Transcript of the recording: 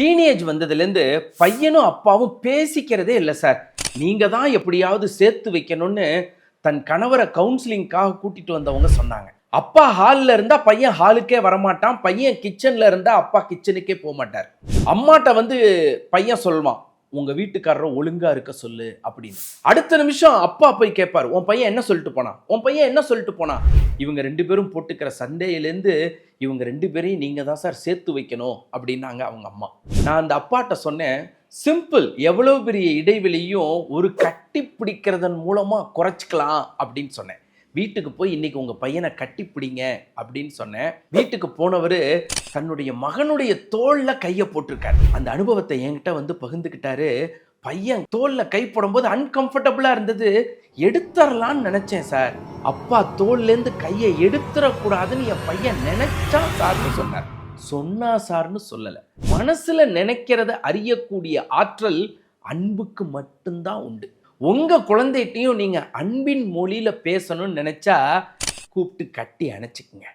Teenage வந்ததுலேருந்து பையனும் அப்பாவும் பேசிக்கிறதே இல்லை சார். நீங்கள் தான் எப்படியாவது சேர்த்து வைக்கணும்னு தன் கணவரை கவுன்சிலிங்காக கூட்டிகிட்டு வந்தவங்க சொன்னாங்க. அப்பா ஹாலில் இருந்தால் பையன் ஹாலுக்கே வரமாட்டான். பையன் கிச்சனில் இருந்தால் அப்பா கிச்சனுக்கே போக மாட்டார் அம்மாட்ட வந்து பையன் சொல்லுவான். உங்கள் வீட்டுக்காரரை ஒழுங்காக இருக்க சொல்லு அப்படின்னு. அடுத்த நிமிஷம் அப்பா போய் கேட்பார் உன் பையன் என்ன சொல்லிட்டு போனான்? உன் பையன் என்ன சொல்லிட்டு போனான்? இவங்க ரெண்டு பேரும் போட்டுக்கிற சண்டையிலேருந்து இவங்க ரெண்டு பேரையும் நீங்கள் தான் சார் சேர்த்து வைக்கணும் அப்படின்னாங்க அவங்க அம்மா. நான் அந்த அப்பாட்ட சொன்னேன் சிம்பிள் எவ்வளோ பெரிய இடைவெளியும் ஒரு கட்டி பிடிக்கிறதன் மூலமாக குறைச்சிக்கலாம் அப்படின்னு சொன்னேன். வீட்டுக்கு போய் இன்னைக்கு உங்க பையனை கட்டி பிடிங்க அப்படின்னு சொன்னேன். வீட்டுக்கு போனவர் தன்னுடைய மகனுடைய தோல்ல கையை போட்டிருக்காரு. அந்த அனுபவத்தை என்கிட்ட வந்து பகிர்ந்துக்கிட்டாரு. பையன் தோல்ல கை போடும்போது அன்கம்ஃபர்டபுளா இருந்தது. எடுத்துடலான்னு நினைச்சேன் சார். அப்பா தோல்லேருந்து கையை எடுத்துடக்கூடாதுன்னு என் பையன் நினைச்சா சார்னு சொன்னார். சொன்னா சார்னு சொல்லல. மனசுல நினைக்கிறத அறியக்கூடிய ஆற்றல் அன்புக்கு மட்டும்தான் உண்டு. உங்கள் குழந்தைகிட்டையும் நீங்கள் அன்பின் மொழியில் பேசணும்னு நினச்சா கூப்பிட்டு கட்டி அணைச்சிக்கங்க.